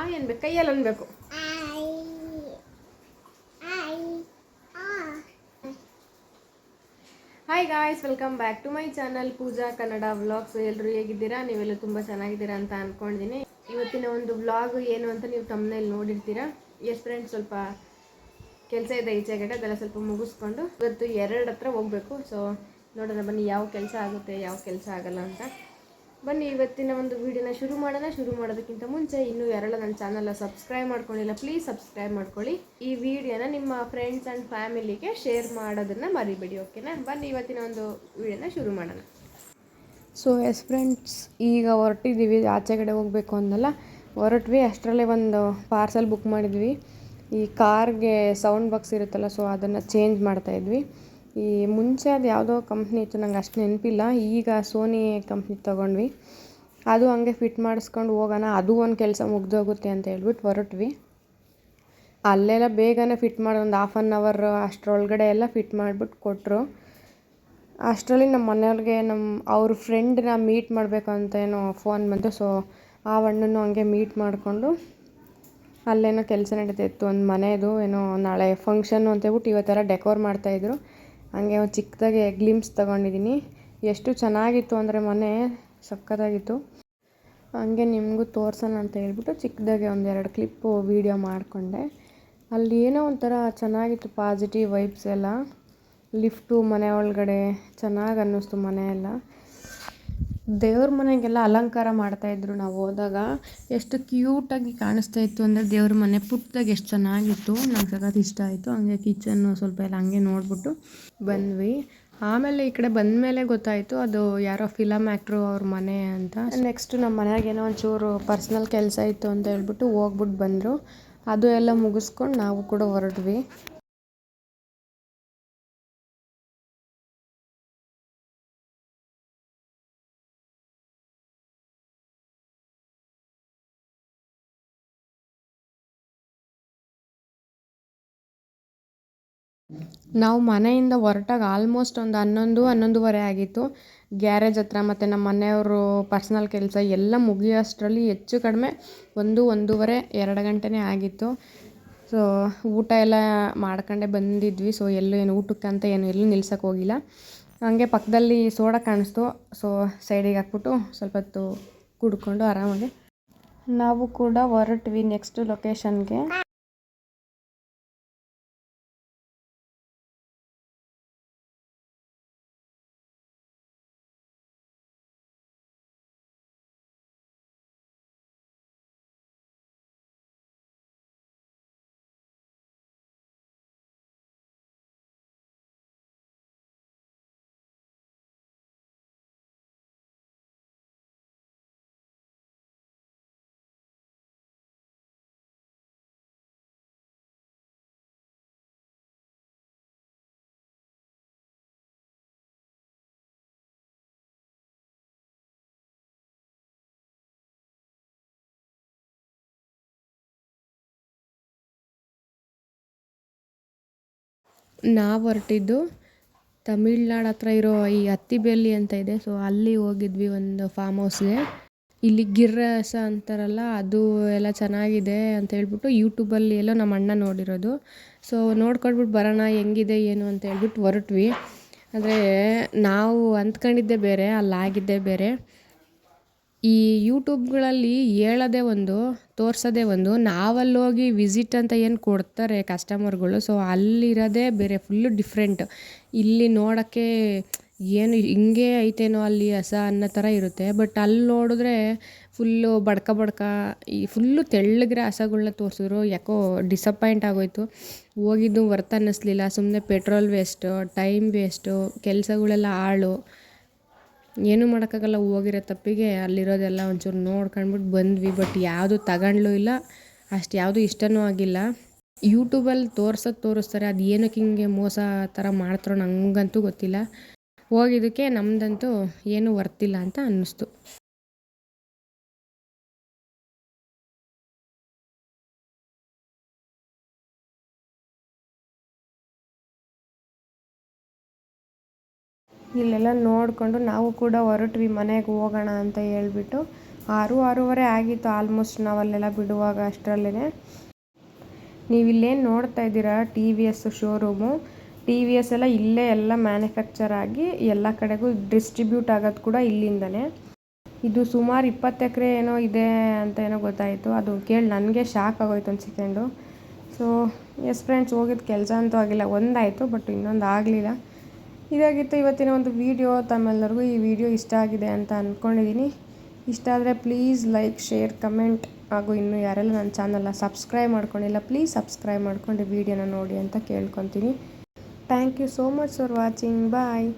ಆ ಅನ್ಬೇಕು ಕೈಯಲ್ಲಿ ಅನ್ಬೇಕು. Hi guys welcome back to my channel Pooja Kannada vlogs ಎಲ್ಲರೂ ಹೇಗಿದ್ದೀರಾ? ನೀವೆಲ್ಲ ತುಂಬ ಚೆನ್ನಾಗಿದ್ದೀರಾ ಅಂತ ಅಂದ್ಕೊಂಡಿದ್ದೀನಿ ಇವತ್ತಿನ ಒಂದು ವ್ಲಾಗ್ ಏನು ಅಂತ ನೀವು ತಮ್ಮನೇಲಿ ನೋಡಿರ್ತೀರಾ? ಎಸ್ ಫ್ರೆಂಡ್ಸ್ ಸ್ವಲ್ಪ ಕೆಲಸ ಇದೆ ಈಚೆ ಕಡೆ ಅದೆಲ್ಲ ಸ್ವಲ್ಪ ಮುಗಿಸ್ಕೊಂಡು ಇವತ್ತು ಎರಡು ಹತ್ರ ಹೋಗಬೇಕು. ಸೊ ನೋಡೋಣ ಬನ್ನಿ, ಯಾವ ಕೆಲಸ ಆಗುತ್ತೆ, ಯಾವ ಕೆಲಸ ಆಗಲ್ಲ ಅಂತ. ಬನ್ನಿ, ಇವತ್ತಿನ ಒಂದು ವಿಡಿಯೋನ ಶುರು ಮಾಡೋಣ. ಶುರು ಮಾಡೋದಕ್ಕಿಂತ ಮುಂಚೆ ಇನ್ನೂ ಯಾರೆಲ್ಲ ನನ್ನ ಚಾನಲ್ನ ಸಬ್ಸ್ಕ್ರೈಬ್ ಮಾಡ್ಕೊಂಡಿಲ್ಲ ಪ್ಲೀಸ್ ಸಬ್ಸ್ಕ್ರೈಬ್ ಮಾಡ್ಕೊಳ್ಳಿ. ಈ ವಿಡಿಯೋನ ನಿಮ್ಮ ಫ್ರೆಂಡ್ಸ್ ಆ್ಯಂಡ್ ಫ್ಯಾಮಿಲಿಗೆ ಶೇರ್ ಮಾಡೋದನ್ನು ಮರಿಬೇಡಿ ಓಕೆನಾ ಬನ್ನಿ, ಇವತ್ತಿನ ಒಂದು ವಿಡಿಯೋನ ಶುರು ಮಾಡೋಣ. ಸೊ ಎಸ್ ಫ್ರೆಂಡ್ಸ್ ಈಗ ಹೊರಟಿದ್ದೀವಿ, ಆಚೆ ಕಡೆ ಹೋಗಬೇಕು ಅಂದಲ್ಲ. ಹೊರಟ್ವಿ, ಅಷ್ಟರಲ್ಲೇ ಒಂದು ಪಾರ್ಸಲ್ ಬುಕ್ ಮಾಡಿದ್ವಿ. ಈ ಕಾರ್ಗೆ ಸೌಂಡ್ ಬಾಕ್ಸ್ ಇರುತ್ತಲ್ಲ ಸೊ ಅದನ್ನು ಚೇಂಜ್ ಮಾಡ್ತಾಯಿದ್ವಿ ಈ ಮುಂಚೆ ಅದು ಯಾವುದೋ ಕಂಪ್ನಿ ಇತ್ತು, ನಂಗೆ ಅಷ್ಟು ನೆನಪಿಲ್ಲ. ಈಗ ಸೋನಿ ಕಂಪ್ನಿ ತೊಗೊಂಡ್ವಿ. ಅದು ಹಂಗೆ ಫಿಟ್ ಮಾಡಿಸ್ಕೊಂಡು ಹೋಗೋಣ, ಅದು ಒಂದು ಕೆಲಸ ಮುಗ್ದೋಗುತ್ತೆ ಅಂತ ಹೇಳ್ಬಿಟ್ಟು ಹೊರಟ್ವಿ. ಅಲ್ಲೆಲ್ಲ ಬೇಗನೆ ಫಿಟ್ ಮಾಡಿ, ಒಂದು ಹಾಫ್ ಆನ್ ಅವರ್ ಅಷ್ಟರೊಳಗಡೆ ಎಲ್ಲ ಫಿಟ್ ಮಾಡಿಬಿಟ್ಟು ಕೊಟ್ಟರು ಅಷ್ಟರಲ್ಲಿ ನಮ್ಮ ಮನೆಯವ್ರಿಗೆ ನಮ್ಮ ಅವ್ರ ಫ್ರೆಂಡ್ನ ಮೀಟ್ ಮಾಡಬೇಕು ಅಂತ ಏನೋ ಫೋನ್ ಬಂತು. ಸೊ ಆ ಅಣ್ಣನೂ ಹಂಗೆ ಮೀಟ್ ಮಾಡಿಕೊಂಡು ಅಲ್ಲೇನೋ ಕೆಲಸ ನಡೀತಾ ಇತ್ತು. ಒಂದು ಮನೆಯದು ಏನೋ ನಾಳೆ ಫಂಕ್ಷನ್ನು ಅಂತ ಹೇಳ್ಬಿಟ್ಟು ಇವತ್ತೆಲ್ಲ ಡೆಕೋರ್ ಮಾಡ್ತಾಯಿದ್ರು ಹಂಗೆ ಒಂದು ಚಿಕ್ಕದಾಗಿ ಗ್ಲಿಮ್ಸ್ ತೊಗೊಂಡಿದ್ದೀನಿ ಎಷ್ಟು ಚೆನ್ನಾಗಿತ್ತು ಅಂದರೆ ಮನೆ ಸಖತ್ತಾಗಿತ್ತು ಹಂಗೆ ನಿಮಗೂ ತೋರ್ಸೋಣ ಅಂತ ಹೇಳ್ಬಿಟ್ಟು ಚಿಕ್ಕದಾಗಿ ಒಂದೆರಡು ಕ್ಲಿಪ್ಪು ವೀಡಿಯೋ ಮಾಡಿಕೊಂಡೆ. ಅಲ್ಲಿ ಏನೋ ಒಂಥರ ಚೆನ್ನಾಗಿತ್ತು ಪಾಸಿಟಿವ್ ವೈಬ್ಸ್ ಎಲ್ಲ. ಲಿಫ್ಟು ಮನೆ ಒಳಗಡೆ ಚೆನ್ನಾಗಿ ಅನ್ನಿಸ್ತು ಮನೆ ಎಲ್ಲ ದೇವ್ರ ಮನೆಗೆಲ್ಲ ಅಲಂಕಾರ ಮಾಡ್ತಾಯಿದ್ರು ನಾವು ಹೋದಾಗ. ಎಷ್ಟು ಕ್ಯೂಟಾಗಿ ಕಾಣಿಸ್ತಾ ಇತ್ತು ಅಂದರೆ ದೇವ್ರ ಮನೆ ಪುಟ್ಟದಾಗಿ ಎಷ್ಟು ಚೆನ್ನಾಗಿತ್ತು. ನಂಗೆ ಸಖತ್ ಇಷ್ಟ ಆಯಿತು. ಹಂಗೆ ಕಿಚನ್ನು ಸ್ವಲ್ಪ ಎಲ್ಲ ಹಂಗೆ ನೋಡಿಬಿಟ್ಟು ಬಂದ್ವಿ. ಆಮೇಲೆ ಈ ಕಡೆ ಬಂದ ಮೇಲೆ ಗೊತ್ತಾಯಿತು ಅದು ಯಾರೋ ಫಿಲಮ್ ಆ್ಯಕ್ಟ್ರು ಅವ್ರ ಮನೆ ಅಂತ. ನೆಕ್ಸ್ಟ್ ನಮ್ಮ ಮನೆಯಾಗ ಏನೋ ಒಂಚೂರು ಪರ್ಸ್ನಲ್ ಕೆಲಸ ಇತ್ತು ಅಂತ ಹೇಳ್ಬಿಟ್ಟು ಹೋಗ್ಬಿಟ್ಟು ಬಂದರು. ಅದು ಎಲ್ಲ ಮುಗಿಸ್ಕೊಂಡು ನಾವು ಕೂಡ ಹೊರಟ್ವಿ. ನಾವು ಮನೆಯಿಂದ ಹೊರಟಾಗ ಆಲ್ಮೋಸ್ಟ್ ಒಂದು ಹನ್ನೊಂದು, ಹನ್ನೊಂದುವರೆ ಆಗಿತ್ತು. ಗ್ಯಾರೇಜ್ ಹತ್ರ ಮತ್ತು ನಮ್ಮ ಮನೆಯವರು ಪರ್ಸ್ನಲ್ ಕೆಲಸ ಎಲ್ಲ ಮುಗಿಯೋಷ್ಟರಲ್ಲಿ ಹೆಚ್ಚು ಕಡಿಮೆ ಒಂದು, ಒಂದೂವರೆ, ಎರಡು ಗಂಟೆನೇ ಆಗಿತ್ತು. ಸೊ ಊಟ ಎಲ್ಲ ಮಾಡ್ಕೊಂಡೇ ಬಂದಿದ್ವಿ. ಸೊ ಎಲ್ಲೂ ಏನು ಅಂತ ಏನು ಎಲ್ಲೂ ನಿಲ್ಸಕ್ಕೆ ಹೋಗಿಲ್ಲ. ಹಂಗೆ ಪಕ್ಕದಲ್ಲಿ ಸೋಡಾ ಕಾಣಿಸ್ತು. ಸೊ ಸೈಡಿಗೆ ಹಾಕ್ಬಿಟ್ಟು ಸ್ವಲ್ಪ ಹೊತ್ತು ಕುಡ್ಕೊಂಡು ಆರಾಮಾಗಿ. ನಾವು ಕೂಡ ಹೊರಟ್ವಿ ನೆಕ್ಸ್ಟ್ ಲೊಕೇಶನ್ಗೆ ನಾವು ಹೊರಟಿದ್ದು ತಮಿಳ್ನಾಡು ಹತ್ರ ಇರೋ ಈ ಅತ್ತಿಬೆಲ್ಲಿ ಅಂತ ಇದೆ. ಸೊ ಅಲ್ಲಿ ಹೋಗಿದ್ವಿ ಒಂದು ಫಾರ್ಮ್ ಹೌಸ್ಗೆ ಇಲ್ಲಿ ಗಿರ್ರಸ ಅಂತಾರಲ್ಲ, ಅದು ಎಲ್ಲ ಚೆನ್ನಾಗಿದೆ ಅಂತ ಹೇಳ್ಬಿಟ್ಟು ಯೂಟ್ಯೂಬಲ್ಲಿ ಎಲ್ಲೋ ನಮ್ಮ ಅಣ್ಣ ನೋಡಿರೋದು. ಸೊ ನೋಡ್ಕೊಂಡ್ಬಿಟ್ಟು ಬರೋಣ, ಹೆಂಗಿದೆ, ಏನು ಅಂತ ಹೇಳ್ಬಿಟ್ಟು ಹೊರಟ್ವಿ. ಆದರೆ ನಾವು ಅಂದ್ಕೊಂಡಿದ್ದೆ ಬೇರೆ, ಅಲ್ಲಾಗಿದ್ದೆ ಬೇರೆ. ಈ ಯೂಟ್ಯೂಬ್ಗಳಲ್ಲಿ ಹೇಳೋದೇ ಒಂದು, ತೋರಿಸೋದೇ ಒಂದು, ನಾವಲ್ಲೋಗಿ ವಿಸಿಟ್ ಅಂತ ಏನು ಕೊಡ್ತಾರೆ ಕಸ್ಟಮರ್ಗಳು ಸೊ ಅಲ್ಲಿರೋದೇ ಬೇರೆ ಫುಲ್ಲು ಡಿಫ್ರೆಂಟ್ ಇಲ್ಲಿ ನೋಡೋಕ್ಕೆ ಏನು ಹಿಂಗೆ ಐತೇನೋ ಅಲ್ಲಿ ಹಸ ಅನ್ನೋ ಥರ ಇರುತ್ತೆ ಬಟ್ ಅಲ್ಲಿ ನೋಡಿದ್ರೆ ಫುಲ್ಲು ಬಡ್ಕ ಬಡ್ಕ, ಈ ಫುಲ್ಲು ತೆಳ್ಳಗಿರೋ ಹಸಗಳನ್ನ ತೋರಿಸಿದ್ರು, ಯಾಕೋ ಡಿಸಪಾಯಿಂಟ್ ಆಗೋಯ್ತು. ಹೋಗಿದ್ದು ವರ್ತ್ ಅನ್ನಿಸ್ಲಿಲ್ಲ ಸುಮ್ಮನೆ ಪೆಟ್ರೋಲ್ ವೇಸ್ಟು ಟೈಮ್ ವೇಸ್ಟು ಕೆಲಸಗಳೆಲ್ಲ ಹಾಳು. ಏನೂ ಮಾಡೋಕ್ಕಾಗಲ್ಲ, ಹೋಗಿರೋ ತಪ್ಪಿಗೆ ಅಲ್ಲಿರೋದೆಲ್ಲ ಒಂಚೂರು ನೋಡ್ಕೊಂಡ್ಬಿಟ್ಟು ಬಂದ್ವಿ. ಬಟ್ ಯಾವುದು ತಗೊಂಡ್ಲೂ ಇಲ್ಲ, ಅಷ್ಟು ಯಾವುದು ಇಷ್ಟನೂ ಆಗಿಲ್ಲ. ಯೂಟ್ಯೂಬಲ್ಲಿ ತೋರ್ಸೋದು ತೋರಿಸ್ತಾರೆ, ಅದು ಏನಕ್ಕೆ ಹಿಂಗೆ ಮೋಸ ಥರ ಮಾಡ್ತಾರೋ ನನಗಂತೂ ಗೊತ್ತಿಲ್ಲ. ಹೋಗಿದ್ದಕ್ಕೆ ನಮ್ಮದಂತೂ ಏನೂ ವರ್ತಿಲ್ಲ ಅಂತ ಅನ್ನಿಸ್ತು. ಇಲ್ಲೆಲ್ಲ ನೋಡಿಕೊಂಡು ನಾವು ಕೂಡ ಹೊರಟ್ವಿ ಮನೆಗೆ ಹೋಗೋಣ ಅಂತ ಹೇಳ್ಬಿಟ್ಟು. ಆರು, ಆರೂವರೆ ಆಗಿತ್ತು ಆಲ್ಮೋಸ್ಟ್ ನಾವಲ್ಲೆಲ್ಲ ಬಿಡುವಾಗ ಅಷ್ಟರಲ್ಲೇ ನೀವು ಇಲ್ಲೇನು ನೋಡ್ತಾ ಇದ್ದೀರಾ T V S showroom T V S ಎಲ್ಲ ಇಲ್ಲೇ ಎಲ್ಲ ಮ್ಯಾನುಫ್ಯಾಕ್ಚರ್ ಆಗಿ ಎಲ್ಲ ಕಡೆಗೂ ಡಿಸ್ಟ್ರಿಬ್ಯೂಟ್ ಆಗೋದು ಕೂಡ ಇಲ್ಲಿಂದಲೇ ಇದು ಸುಮಾರು ಇಪ್ಪತ್ತು ಎಕರೆ ಏನೋ ಇದೆ ಅಂತ ಏನೋ ಗೊತ್ತಾಯಿತು. ಅದು ಕೇಳಿ ನನಗೆ ಶಾಕ್ ಆಗೋಯ್ತು ಒಂದು ಸೊ ಎಸ್ ಫ್ರೆಂಡ್ಸ್ ಹೋಗಿದ್ದು ಕೆಲಸ ಅಂತೂ ಆಗಿಲ್ಲ. ಒಂದಾಯಿತು ಬಟ್ ಇನ್ನೊಂದು ಆಗಲಿಲ್ಲ. ಇದಾಗಿತ್ತು ಇವತ್ತಿನ ಒಂದು ವಿಡಿಯೋ. ತಮ್ಮೆಲ್ಲರಿಗೂ ಈ ವಿಡಿಯೋ ಇಷ್ಟ ಆಗಿದೆ ಅಂತ ಅಂದ್ಕೊಂಡಿದ್ದೀನಿ ಇಷ್ಟ ಆದರೆ ಪ್ಲೀಸ್ ಲೈಕ್, ಶೇರ್, ಕಮೆಂಟ್ ಹಾಗೂ ಇನ್ನೂ ಯಾರೆಲ್ಲ ನನ್ನ ಚಾನಲ್ನ ಸಬ್ಸ್ಕ್ರೈಬ್ ಮಾಡ್ಕೊಂಡಿಲ್ಲ, ಪ್ಲೀಸ್ ಸಬ್ಸ್ಕ್ರೈಬ್ ಮಾಡ್ಕೊಂಡು ವಿಡಿಯೋನ ನೋಡಿ ಅಂತ ಕೇಳ್ಕೊತೀನಿ. Thank you so much for watching. Bye.